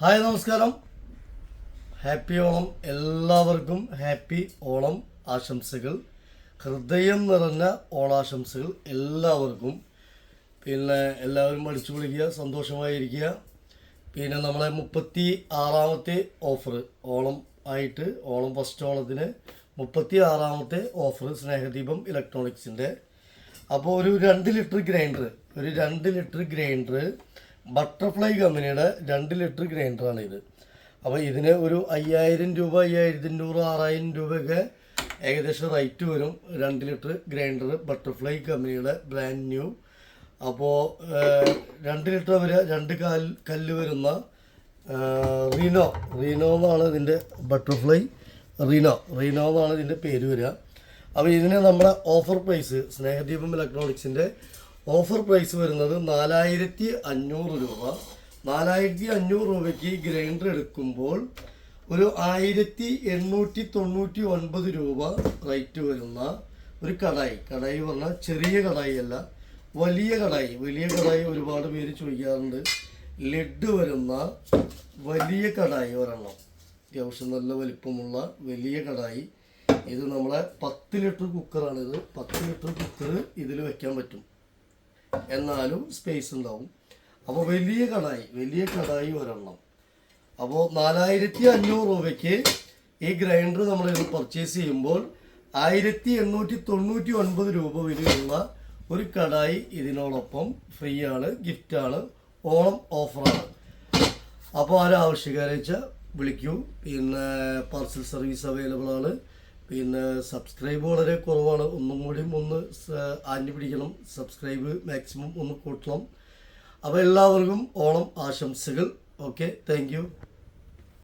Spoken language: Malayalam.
ഹായ് നമസ്കാരം. ഹാപ്പി ഓണം എല്ലാവർക്കും ഹാപ്പി ഓണം ആശംസകൾ. ഹൃദയം നിറഞ്ഞ ഓണാശംസകൾ എല്ലാവർക്കും. പിന്നെ എല്ലാവരും അടിച്ചു പൊളിക്കുക സന്തോഷമായിരിക്കുക. പിന്നെ നമ്മളെ മുപ്പത്തി ആറാമത്തെ ഓഫർ ഓണം ആയിട്ട് ഓണം ഫസ്റ്റ് ഓണത്തിന് മുപ്പത്തി ആറാമത്തെ ഓഫർ സ്നേഹദീപം ഇലക്ട്രോണിക്സിന്റെ അപ്പോൾ ഒരു രണ്ട് ലിറ്റർ ഗ്രൈൻഡർ ഒരു രണ്ട് ലിറ്റർ ഗ്രൈൻഡർ ബട്ടർഫ്ലൈ കമ്പനിയുടെ രണ്ട് ലിറ്റർ ഗ്രൈൻഡറാണ് ഇത്. അപ്പോൾ ഇതിന് ഒരു അയ്യായിരം രൂപ അയ്യായിരത്തി അഞ്ഞൂറ് ആറായിരം രൂപയൊക്കെ ഏകദേശം റേറ്റ് വരും രണ്ട് ലിറ്റർ ഗ്രൈൻഡർ ബട്ടർഫ്ലൈ കമ്പനിയുടെ ബ്രാൻഡ് ന്യൂ. അപ്പോൾ രണ്ട് ലിറ്റർ വരെ രണ്ട് കാൽ കല്ല് വരുന്ന റീനോ റീനോ എന്നാണ് ഇതിന്റെ ബട്ടർഫ്ലൈ റീനോ റീനോ എന്നാണ് ഇതിന്റെ പേര് വരിക. അപ്പോൾ ഇതിന് നമ്മുടെ ഓഫർ പ്രൈസ് സ്നേഹദീപം ഇലക്ട്രോണിക്സിന്റെ ഓഫർ പ്രൈസ് വരുന്നത് നാലായിരത്തി അഞ്ഞൂറ് രൂപ. നാലായിരത്തി അഞ്ഞൂറ് രൂപയ്ക്ക് ഗ്രൈൻഡർ എടുക്കുമ്പോൾ ഒരു ആയിരത്തി എണ്ണൂറ്റി തൊണ്ണൂറ്റി ഒൻപത് രൂപ റേറ്റ് വരുന്ന ഒരു കടായി. കടായി പറഞ്ഞാൽ ചെറിയ കടായി അല്ല വലിയ കടായി. വലിയ കടായി ഒരുപാട് പേര് ചോദിക്കാറുണ്ട്. ലെഡ് വരുന്ന വലിയ കടായി ഒരെണ്ണം. അത്യാവശ്യം നല്ല വലിപ്പമുള്ള വലിയ കടായി. ഇത് നമ്മളെ പത്ത് ലിറ്റർ കുക്കറാണ് ഇത് പത്ത് ലിറ്റർ കുക്കർ ഇതിൽ വയ്ക്കാൻ പറ്റും. എന്നാലും സ്പേസ് ഉണ്ടാവും. അപ്പോൾ വലിയ കടായി വലിയ കടായി ഒരെണ്ണം. അപ്പോൾ നാലായിരത്തി അഞ്ഞൂറ് രൂപയ്ക്ക് ഈ ഗ്രൈൻഡർ നമ്മൾ ഇത് പർച്ചേസ് ചെയ്യുമ്പോൾ ആയിരത്തി എണ്ണൂറ്റി തൊണ്ണൂറ്റി ഒൻപത് രൂപ വരെയുള്ള ഒരു കടായി ഇതിനോടൊപ്പം ഫ്രീ ആണ് ഗിഫ്റ്റാണ് ഓണം ഓഫറാണ് അപ്പോൾ ആരാവശ്യക്കാരെ ആവശ്യക്കാരെ വെച്ചാൽ വിളിക്കൂ. പിന്നെ പാർസൽ സർവീസ് അവൈലബിൾ ആണ്. പിന്നെ സബ്സ്ക്രൈബ് വളരെ കുറവാണ്. ഒന്നും കൂടിയും ഒന്ന് ആഞ്ഞു പിടിക്കണം. സബ്സ്ക്രൈബ് മാക്സിമം ഒന്ന് കൂട്ടണം. അപ്പോൾ എല്ലാവർക്കും ഓണം ആശംസകൾ. Okay thank